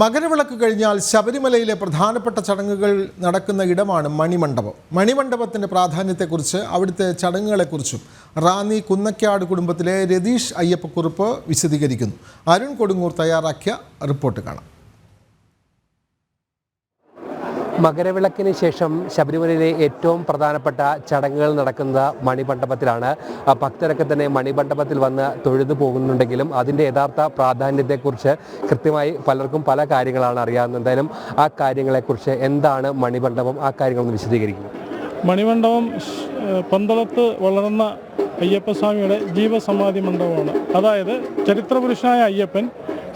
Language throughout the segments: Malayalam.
മകരവിളക്ക് കഴിഞ്ഞാൽ ശബരിമലയിലെ പ്രധാനപ്പെട്ട ചടങ്ങുകൾ നടക്കുന്ന ഇടമാണ് മണിമണ്ഡപം. മണിമണ്ഡപത്തിന്റെ പ്രാധാന്യത്തെക്കുറിച്ച് അവിടുത്തെ ചടങ്ങുകളെക്കുറിച്ചും റാന്നി കുന്നക്കാട് കുടുംബത്തിലെ രതീഷ് അയ്യപ്പക്കുറുപ്പ് വിശദീകരിക്കുന്നു. അരുൺ കൊടുങ്ങൂർ തയ്യാറാക്കിയ റിപ്പോർട്ട് കാണാം. മകരവിളക്കിന് ശേഷം ശബരിമലയിലെ ഏറ്റവും പ്രധാനപ്പെട്ട ചടങ്ങുകൾ നടക്കുന്നത് മണിമണ്ഡപത്തിലാണ്. ഭക്തരൊക്കെ തന്നെ മണിമണ്ഡപത്തിൽ വന്ന് തൊഴുതു പോകുന്നുണ്ടെങ്കിലും അതിന്റെ യഥാർത്ഥ പ്രാധാന്യത്തെക്കുറിച്ച് കൃത്യമായി പലർക്കും പല കാര്യങ്ങളാണ് അറിയാവുന്നത്. എന്തായാലും ആ കാര്യങ്ങളെക്കുറിച്ച് എന്താണ് മണിമണ്ഡപം? ആ കാര്യങ്ങളൊന്ന് വിശദീകരിക്കും. മണിമണ്ഡപം പന്തളത്ത് വളർന്ന അയ്യപ്പസ്വാമിയുടെ ജീവസമാധി മണ്ഡപമാണ്. അതായത് ചരിത്രപുരുഷനായ അയ്യപ്പൻ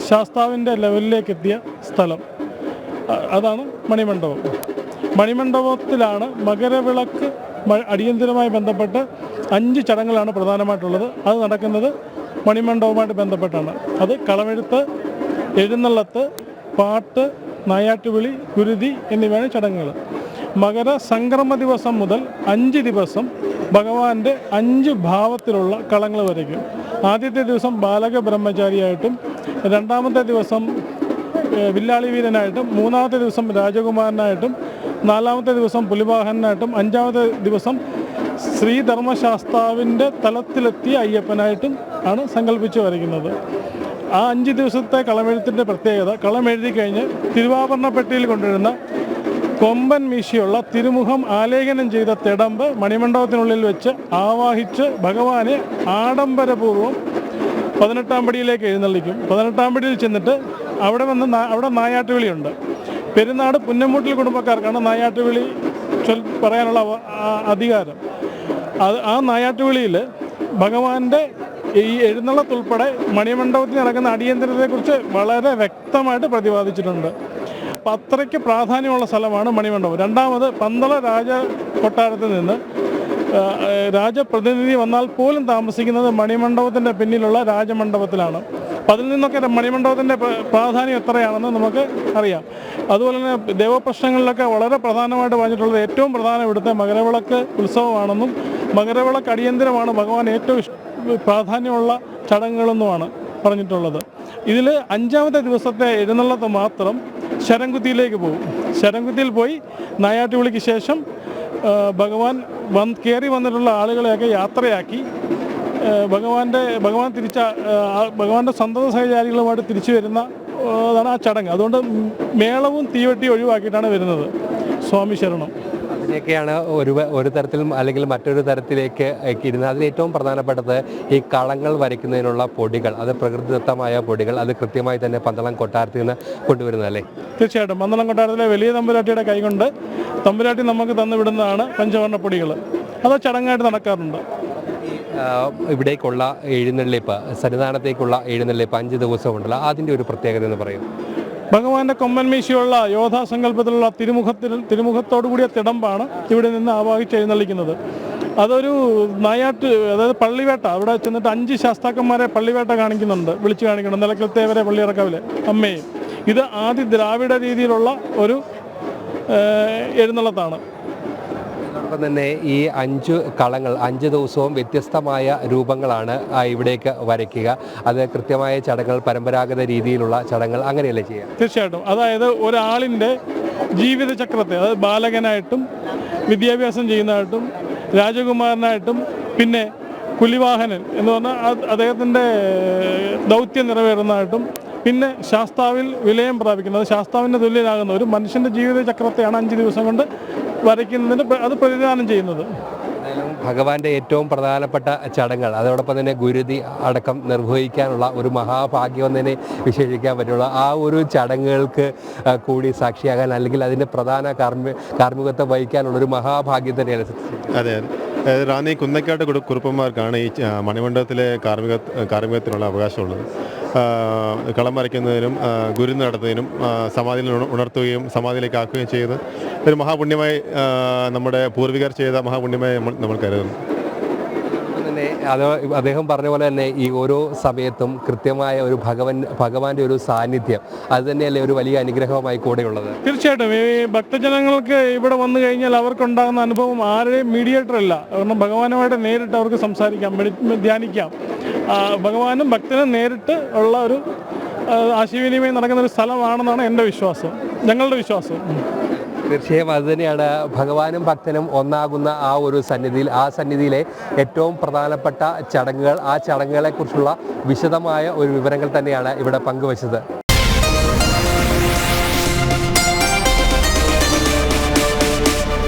ശാസ്താവിന്റെ ലെവലിലേക്ക് എത്തിയ സ്ഥലം. അതാണ് മണിമണ്ഡപം. മണിമണ്ഡപത്തിലാണ് മകരവിളക്ക് അടിയന്തിരമായി ബന്ധപ്പെട്ട് അഞ്ച് ചടങ്ങുകളാണ് പ്രധാനമായിട്ടുള്ളത്. അത് നടക്കുന്നത് മണിമണ്ഡപവുമായിട്ട് ബന്ധപ്പെട്ടാണ്. അത് കളമെഴുത്ത് എഴുന്നള്ളത്ത് പാട്ട് നായാട്ടുവിളി കുരുതി എന്നിവയാണ് ചടങ്ങുകൾ. മകര സംക്രമ ദിവസം മുതൽ അഞ്ച് ദിവസം ഭഗവാന്റെ അഞ്ച് ഭാവത്തിലുള്ള കളങ്ങൾ വരയ്ക്കും. ആദ്യത്തെ ദിവസം ബാലക ബ്രഹ്മചാരിയായിട്ടും രണ്ടാമത്തെ ദിവസം വില്ലാളി വീരനായിട്ടും മൂന്നാമത്തെ ദിവസം രാജകുമാരനായിട്ടും നാലാമത്തെ ദിവസം പുലിവാഹനായിട്ടും അഞ്ചാമത്തെ ദിവസം ശ്രീധർമ്മശാസ്താവിന്റെ തലത്തിലെത്തിയ അയ്യപ്പനായിട്ടും ആണ് സങ്കല്പിച്ച് വരയ്ക്കുന്നത്. ആ അഞ്ച് ദിവസത്തെ കളമെഴുത്തിന്റെ പ്രത്യേകത കളമെഴുതി കഴിഞ്ഞ് തിരുവാഭരണപ്പെട്ടിയിൽ കൊണ്ടുവരുന്ന കൊമ്പൻ മീശയുള്ള തിരുമുഖം ആലേഖനം ചെയ്ത തിടമ്പ് മണിമണ്ഡപത്തിനുള്ളിൽ വെച്ച് ആവാഹിച്ച് ഭഗവാനെ ആഡംബരപൂർവം പതിനെട്ടാം പടിയിലേക്ക് എഴുന്നള്ളിക്കും. പതിനെട്ടാം പടിയിൽ ചെന്നിട്ട് അവിടെ വന്ന് അവിടെ നായാട്ടുവിളിയുണ്ട് പെരുന്നാട് പുന്നമൂട്ടിൽ കുടുംബക്കാർക്കാണ് നായാട്ടുവിളി പറയാനുള്ള അധികാരം. അത് ആ നായാട്ടുവിളിയിൽ ഭഗവാന്റെ ഈ എഴുന്നള്ളത്തുൾപ്പെടെ മണിമണ്ഡപത്തിൽ നടക്കുന്ന അടിയന്തരത്തെക്കുറിച്ച് വളരെ വ്യക്തമായിട്ട് പ്രതിപാദിച്ചിട്ടുണ്ട്. അപ്പം അത്രയ്ക്ക് പ്രാധാന്യമുള്ള സ്ഥലമാണ് മണിമണ്ഡപം. രണ്ടാമത് പന്തള രാജ കൊട്ടാരത്തിൽ നിന്ന് രാജപ്രതിനിധി വന്നാൽ പോലും താമസിക്കുന്നത് മണിമണ്ഡപത്തിന്റെ പിന്നിലുള്ള രാജമണ്ഡപത്തിലാണ്. അപ്പം അതിൽ നിന്നൊക്കെ മണിമണ്ഡപത്തിന്റെ പ്ര- പ്രാധാന്യം എത്രയാണെന്ന് നമുക്ക് അറിയാം. അതുപോലെ തന്നെ ദേവപ്രശ്നങ്ങളിലൊക്കെ വളരെ പ്രധാനമായിട്ട് പറഞ്ഞിട്ടുള്ളത് ഏറ്റവും പ്രധാനം ഇവിടുത്തെ മകരവിളക്ക് ഉത്സവമാണെന്നും മകരവിളക്ക് അടിയന്തരമാണ് ഭഗവാൻ ഏറ്റവും പ്രാധാന്യമുള്ള ചടങ്ങുകളെന്നുമാണ് പറഞ്ഞിട്ടുള്ളത്. ഇതിൽ അഞ്ചാമത്തെ ദിവസത്തെ എഴുന്നള്ളത്ത് മാത്രം ശരംകുത്തിയിലേക്ക് പോകും. ശരംകുത്തിയിൽ പോയി നായാട്ടുവിളിക്ക് ശേഷം ഭഗവാൻ വന്ന് കയറി വന്നിട്ടുള്ള ആളുകളെയൊക്കെ യാത്രയാക്കി. ഭഗവാന്റെ ഭഗവാൻ തിരിച്ച ഭഗവാന്റെ സന്തത സഹചാരികളുമായിട്ട് തിരിച്ചു വരുന്ന അതാണ് ആ ചടങ്ങ്. അതുകൊണ്ട് മേളവും തീവെട്ടി ഒഴിവാക്കിയിട്ടാണ് വരുന്നത്. സ്വാമി ശരണം. അതിനെയൊക്കെയാണ് ഒരു ഒരു തരത്തിലും അല്ലെങ്കിൽ മറ്റൊരു തരത്തിലേക്ക് ഇരുന്നത് അതിൽ ഏറ്റവും പ്രധാനപ്പെട്ടത് ഈ കളങ്ങൾ വരയ്ക്കുന്നതിനുള്ള പൊടികൾ. അത് പ്രകൃതിദത്തമായ പൊടികൾ. അത് കൃത്യമായി തന്നെ പന്തളം കൊട്ടാരത്തിൽ നിന്ന് കൊണ്ടുവരുന്നതല്ലേ തീർച്ചയായിട്ടും. പന്തളം കൊട്ടാരത്തിലെ വലിയ തമ്പുരാട്ടിയുടെ കൈകൊണ്ട് തമ്പുരാട്ടി നമുക്ക് തന്നു വിടുന്നതാണ് പഞ്ചവർണപ്പൊടികൾ അത് ചടങ്ങായിട്ട് നടക്കാറുണ്ട്. ഇവിടേക്കുള്ള എഴുന്നള്ളിപ്പ് സന്നിധാനത്തേക്കുള്ള എഴുന്നള്ളിപ്പ് അഞ്ച് ദിവസമുണ്ടല്ലോ. അതിന്റെ ഒരു പ്രത്യേകത എന്ന് പറയും. ഭഗവാന്റെ കൊമ്പൻ യോധാ യോധാസങ്കല്പത്തിലുള്ള തിരുമുഖത്തിൽ തിരുമുഖത്തോടു കൂടിയ തിടമ്പാണ് ഇവിടെ നിന്ന് ആവാഹിച്ച് എഴുന്നള്ളിക്കുന്നത്. അതൊരു നായാട്ട് അതായത് പള്ളിവേട്ട. അവിടെ ചെന്നിട്ട് അഞ്ച് ശാസ്താക്കന്മാരെ പള്ളിവേട്ട കാണിക്കുന്നുണ്ട് വിളിച്ചു കാണിക്കുന്നുണ്ട്. നിലക്കലത്തേവരെ പള്ളിയിറക്കാവിലെ അമ്മയും. ഇത് ആദ്യ ദ്രാവിഡ രീതിയിലുള്ള ഒരു എഴുന്നള്ളത്താണ്. അതോടൊപ്പം തന്നെ ഈ അഞ്ച് കളങ്ങൾ അഞ്ച് ദിവസവും വ്യത്യസ്തമായ രൂപങ്ങളാണ് ഇവിടേക്ക് വരയ്ക്കുക. അത് കൃത്യമായ ചടങ്ങുകൾ പരമ്പരാഗത രീതിയിലുള്ള ചടങ്ങുകൾ അങ്ങനെയല്ലേ ചെയ്യുക? തീർച്ചയായിട്ടും. അതായത് ഒരാളിന്റെ ജീവിതചക്രത്തെ അതായത് ബാലകനായിട്ടും വിദ്യാഭ്യാസം ചെയ്യുന്നതായിട്ടും രാജകുമാരനായിട്ടും പിന്നെ പുലിവാഹനൻ എന്ന് പറഞ്ഞാൽ അദ്ദേഹത്തിന്റെ ദൗത്യം നിറവേറുന്നതായിട്ടും പിന്നെ ശാസ്താവിൽ വിലയം പ്രാപിക്കുന്നത് ശാസ്താവിന്റെ തുല്യനാകുന്ന ഒരു മനുഷ്യന്റെ ജീവിതചക്രത്തെയാണ് അഞ്ച് ദിവസം കൊണ്ട് വരയ്ക്കുന്നതിന് അത് പ്രതിദാനം ചെയ്യുന്നത്. ഭഗവാന്റെ ഏറ്റവും പ്രധാനപ്പെട്ട ചടങ്ങുകൾ അതോടൊപ്പം തന്നെ ഗുരുതി അടക്കം നിർവഹിക്കാനുള്ള ഒരു മഹാഭാഗ്യം തന്നെ വിശേഷിക്കാൻ പറ്റുള്ളൂ. ആ ഒരു ചടങ്ങുകൾക്ക് കൂടി സാക്ഷിയാകാൻ അല്ലെങ്കിൽ അതിന്റെ പ്രധാന കാർമി കാർമ്മികത്വം വഹിക്കാനുള്ള ഒരു മഹാഭാഗ്യം തന്നെയാണ്. അതെ റാന്നി കുന്നക്കാട്ട് കുറുപ്പന്മാർക്കാണ് ഈ മണിമണ്ഡലത്തിലെ കാർമിക കാർമ്മിക കാർമ്മികത്തിനുള്ള അവകാശമുള്ളത്. കളം വരയ്ക്കുന്നതിനും ഗുരു നടത്തുന്നതിനും സമാധിയിൽ ഉണർത്തുകയും സമാധിയിലേക്ക് ആക്കുകയും ചെയ്ത് ഒരു മഹാപുണ്യമായി നമ്മുടെ പൂർവികർ ചെയ്ത മഹാപുണ്യമായി നമ്മൾ നമ്മൾ കരുതുന്നു. തന്നെ അത് അദ്ദേഹം പറഞ്ഞ പോലെ തന്നെ ഈ ഓരോ സമയത്തും കൃത്യമായ ഒരു ഭഗവൻ ഭഗവാന്റെ ഒരു സാന്നിധ്യം അത് തന്നെയല്ലേ ഒരു വലിയ അനുഗ്രഹമായി കൂടെയുള്ളത്. തീർച്ചയായിട്ടും. ഈ ഭക്തജനങ്ങൾക്ക് ഇവിടെ വന്നു കഴിഞ്ഞാൽ അവർക്കുണ്ടാകുന്ന അനുഭവം ആരുടെയും മീഡിയേറ്റർ അല്ല. കാരണം ഭഗവാനുമായിട്ട് നേരിട്ട് അവർക്ക് സംസാരിക്കാം ധ്യാനിക്കാം. ഭഗവാനും ഭക്തനും നേരിട്ട് ഉള്ള ഒരു ആശയവിനിമയം നടക്കുന്ന ഒരു സ്ഥലമാണെന്നാണ് എന്റെ വിശ്വാസം ഞങ്ങളുടെ വിശ്വാസം. തീർച്ചയായും അതുതന്നെയാണ് ഭഗവാനും ഭക്തനും ഒന്നാകുന്ന ആ ഒരു സന്നിധിയിൽ ആ സന്നിധിയിലെ ഏറ്റവും പ്രധാനപ്പെട്ട ചടങ്ങുകൾ. ആ ചടങ്ങുകളെക്കുറിച്ചുള്ള വിശദമായ ഒരു വിവരങ്ങൾ തന്നെയാണ് ഇവിടെ പങ്കുവച്ചത്.